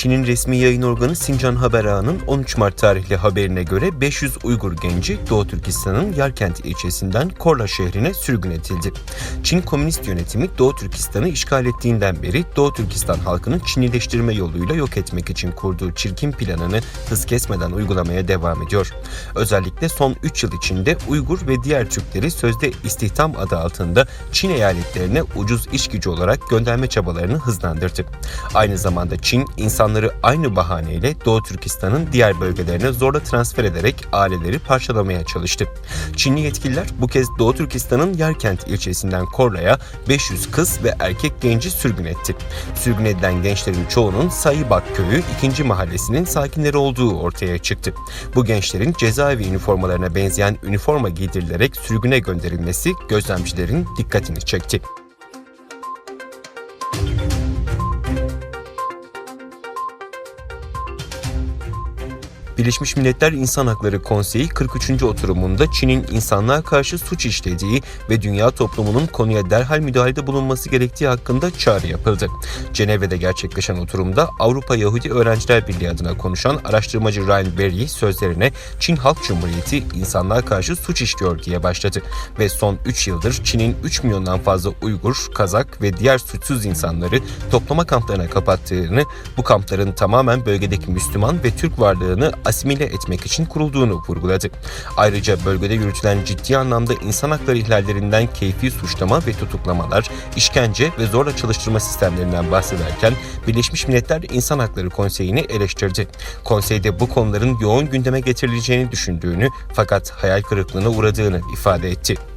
Çin'in resmi yayın organı Sincan Haber Ağı'nın 13 Mart tarihli haberine göre 500 Uygur genci Doğu Türkistan'ın Yarkent ilçesinden Korla şehrine sürgün edildi. Çin Komünist Yönetimi Doğu Türkistan'ı işgal ettiğinden beri Doğu Türkistan halkını Çinileştirme yoluyla yok etmek için kurduğu çirkin planını hız kesmeden uygulamaya devam ediyor. Özellikle son 3 yıl içinde Uygur ve diğer Türkleri sözde istihdam adı altında Çin eyaletlerine ucuz iş gücü olarak gönderme çabalarını hızlandırdı. Aynı zamanda Çin insanları aynı bahaneyle Doğu Türkistan'ın diğer bölgelerine zorla transfer ederek aileleri parçalamaya çalıştı. Çinli yetkililer bu kez Doğu Türkistan'ın Yarkent ilçesinden Korla'ya 500 kız ve erkek genci sürgün etti. Sürgün edilen gençlerin çoğunun Sayıbak köyü 2. mahallesinin sakinleri olduğu ortaya çıktı. Bu gençlerin cezaevi üniformalarına benzeyen üniforma giydirilerek sürgüne gönderilmesi gözlemcilerin dikkatini çekti. Birleşmiş Milletler İnsan Hakları Konseyi 43. oturumunda Çin'in insanlığa karşı suç işlediği ve dünya toplumunun konuya derhal müdahalede bulunması gerektiği hakkında çağrı yapıldı. Cenevre'de gerçekleşen oturumda Avrupa Yahudi Öğrenciler Birliği adına konuşan araştırmacı Ryan Berry sözlerine Çin Halk Cumhuriyeti insanlığa karşı suç işliyor diye başladı ve son 3 yıldır Çin'in 3 milyondan fazla Uygur, Kazak ve diğer suçsuz insanları toplama kamplarına kapattığını, bu kampların tamamen bölgedeki Müslüman ve Türk varlığını asimile etmek için kurulduğunu vurguladı. Ayrıca bölgede yürütülen ciddi anlamda insan hakları ihlallerinden keyfi suçlama ve tutuklamalar, işkence ve zorla çalıştırma sistemlerinden bahsederken Birleşmiş Milletler İnsan Hakları Konseyi'ni eleştirdi. Konseyde bu konuların yoğun gündeme getirileceğini düşündüğünü fakat hayal kırıklığına uğradığını ifade etti.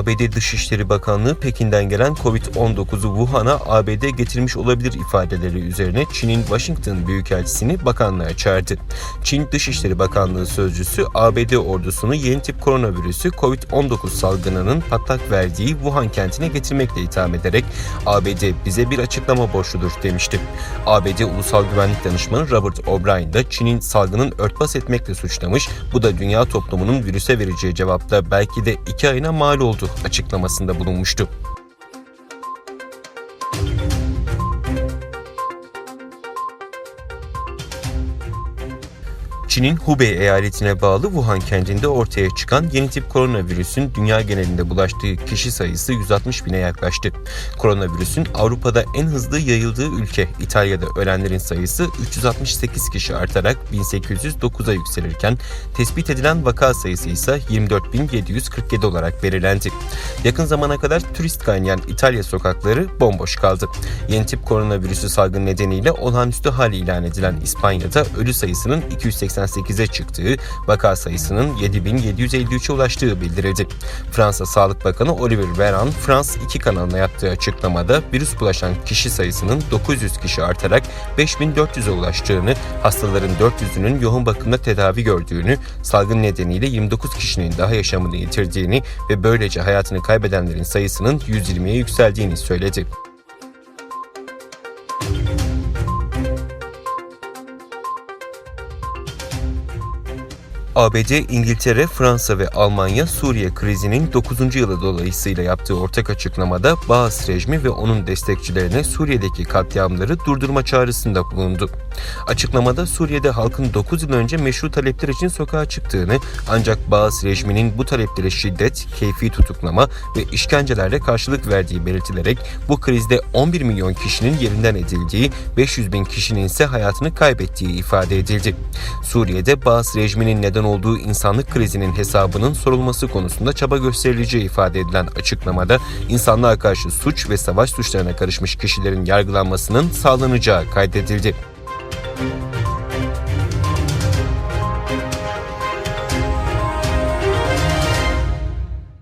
ABD Dışişleri Bakanlığı Pekin'den gelen Covid-19'u Wuhan'a ABD getirmiş olabilir ifadeleri üzerine Çin'in Washington Büyükelçisini bakanlığa çağırdı. Çin Dışişleri Bakanlığı sözcüsü ABD ordusunu yeni tip koronavirüsü Covid-19 salgınının patlak verdiği Wuhan kentine getirmekle itham ederek ABD bize bir açıklama borçludur demişti. ABD Ulusal Güvenlik Danışmanı Robert O'Brien da Çin'in salgının örtbas etmekle suçlamış, bu da dünya toplumunun virüse vereceği cevapta belki de iki ayına mal oldu açıklamasında bulunmuştu. Çin'in Hubei eyaletine bağlı Wuhan kentinde ortaya çıkan yeni tip koronavirüsün dünya genelinde bulaştığı kişi sayısı 160 bine yaklaştı. Koronavirüsün Avrupa'da en hızlı yayıldığı ülke İtalya'da ölenlerin sayısı 368 kişi artarak 1809'a yükselirken tespit edilen vaka sayısı ise 24.747 olarak belirlendi. Yakın zamana kadar turist kaynayan İtalya sokakları bomboş kaldı. Yeni tip koronavirüsü salgın nedeniyle olağanüstü hal ilan edilen İspanya'da ölü sayısının 280 88'e çıktığı, vaka sayısının 7753'e ulaştığı bildirildi. Fransa Sağlık Bakanı Olivier Véran, France 2 kanalına yaptığı açıklamada virüs bulaşan kişi sayısının 900 kişi artarak 5400'e ulaştığını, hastaların 400'ünün yoğun bakımda tedavi gördüğünü, salgın nedeniyle 29 kişinin daha yaşamını yitirdiğini ve böylece hayatını kaybedenlerin sayısının 120'ye yükseldiğini söyledi. ABD, İngiltere, Fransa ve Almanya Suriye krizinin 9. yılı dolayısıyla yaptığı ortak açıklamada Baas rejimi ve onun destekçilerine Suriye'deki katliamları durdurma çağrısında bulundu. Açıklamada Suriye'de halkın 9 yıl önce meşru talepler için sokağa çıktığını ancak Baas rejiminin bu taleplere şiddet, keyfi tutuklama ve işkencelerle karşılık verdiği belirtilerek bu krizde 11 milyon kişinin yerinden edildiği, 500 bin kişinin ise hayatını kaybettiği ifade edildi. Suriye'de Baas rejiminin neden olduğu insanlık krizinin hesabının sorulması konusunda çaba gösterileceği ifade edilen açıklamada insanlığa karşı suç ve savaş suçlarına karışmış kişilerin yargılanmasının sağlanacağı kaydedildi.